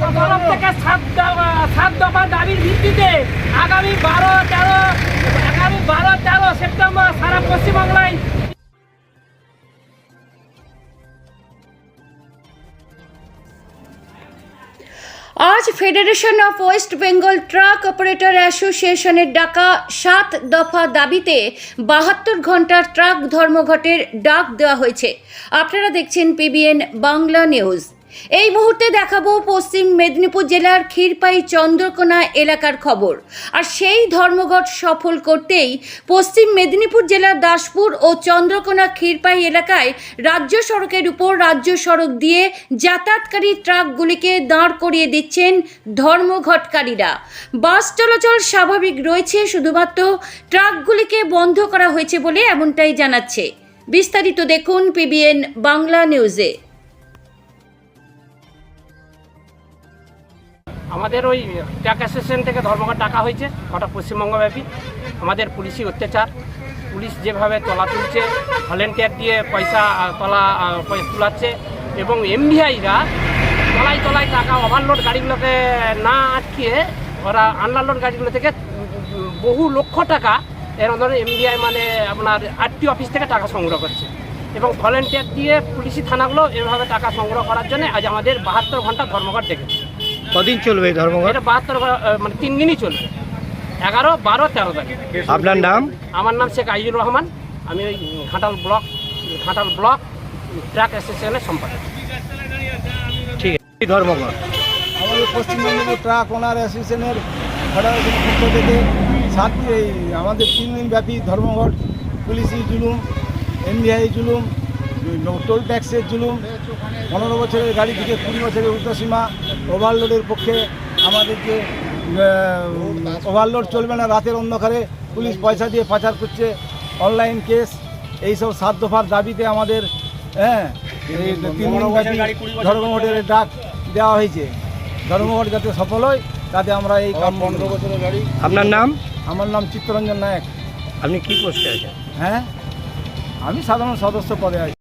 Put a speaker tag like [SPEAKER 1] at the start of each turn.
[SPEAKER 1] তরফ থেকে সাত সাত দফা দাবির ভিত্তিতে আগামী বারো, তেরো, আগামী বারো, তেরো সেপ্টেম্বর সারা পশ্চিমবাংলায়
[SPEAKER 2] আজ federation of West Bengal truck operator অ্যাসোসিয়েশনের ডাকা সাত দফা দাবিতে বাহাত্তর ঘণ্টার ট্রাক ধর্মঘটের ডাক দেওয়া হয়েছে। আপনারা দেখছেন পিবিএন বাংলা নিউজ এই মুহূর্তে দেখাবো পশ্চিম মেদিনীপুর জেলার ক্ষীরপাই চন্দ্রকোনা এলাকার খবর। আর সেই ধর্মঘট সফল করতেই পশ্চিম মেদিনীপুর জেলার দাসপুর ও চন্দ্রকোনা ক্ষীরপাই এলাকায় রাজ্য সড়কের উপর রাজ্য সড়ক দিয়ে যাতায়াতকারী ট্রাকগুলিকে দাঁড় করিয়ে দিচ্ছেন ধর্মঘটকারীরা। বাস চলাচল স্বাভাবিক রয়েছে, শুধুমাত্র ট্রাকগুলিকে বন্ধ করা হয়েছে বলে এমনটাই জানাচ্ছে। বিস্তারিত দেখুন পিবিএন বাংলা নিউজে।
[SPEAKER 1] আমাদের ওই ট্যাক অ্যাসোসিয়েশন থেকে ধর্মঘট ডাকা হয়েছে, গোটা পশ্চিমবঙ্গব্যাপী। আমাদের পুলিশি অত্যাচার। পুলিশ যেভাবে তলা তুলছে, ভলেন্টিয়ার দিয়ে পয়সা তলা তুলাচ্ছে, এবং এমভিআইরা তলায় তলায় টাকা ওভারলোড গাড়িগুলোকে না আটকিয়ে ওরা আনলোড গাড়িগুলো থেকে বহু লক্ষ টাকা এরকম ধরনের এমভিআই মানে আপনার আরটি অফিস থেকে টাকা সংগ্রহ করছে। এবং ভলেন্টিয়ার দিয়ে পুলিশি থানাগুলো এভাবে টাকা সংগ্রহ করার জন্য আজ আমাদের বাহাত্তর ঘণ্টা ধর্মঘট ডেকেছে
[SPEAKER 3] কদিন চলবে এই ধর্মঘট?
[SPEAKER 1] এটা বাহাত্তর মানে তিন দিনই চলবে। এগারো বারো তেরো তারিখ।
[SPEAKER 3] আপনার নাম?
[SPEAKER 1] আমার নাম শেখ আইজুর রহমান। আমি ওই Ghatal block Ghatal block truck অ্যাসোসিয়েশনের সম্পাদক।
[SPEAKER 3] ঠিক আছে। এই ধর্মঘট?
[SPEAKER 4] আমাদের পশ্চিম মেদিনীপুর ট্রাক ওনার অ্যাসোসিয়েশনের ফেডারেশনের পক্ষ থেকে সাত এই আমাদের তিন দিন ব্যাপী ধর্মঘট পুলিশি জুলুম এমবিআই জুলুম টোল ট্যাক্সের জুলুম পনেরো বছরের গাড়ি থেকে কুড়ি বছরের ঊর্ধ্বসীমা ওভারলোডের পক্ষে আমাদেরকে ওভারলোড চলবে না রাতের অন্ধকারে পুলিশ পয়সা দিয়ে পাচার করছে অনলাইন কেস এইসব সাত দফার দাবিতে আমাদের হ্যাঁ ধর্মঘটের ডাক দেওয়া হয়েছে। ধর্মঘট যাতে সফল হয় তাতে আমরা এই কাম পনেরো বছরের গাড়ি?
[SPEAKER 3] আপনার নাম?
[SPEAKER 4] আমার নাম চিত্তরঞ্জন নায়ক।
[SPEAKER 3] আপনি কি পোস্টে আছেন?
[SPEAKER 4] হ্যাঁ আমি সাধারণ সদস্য পদে আছি।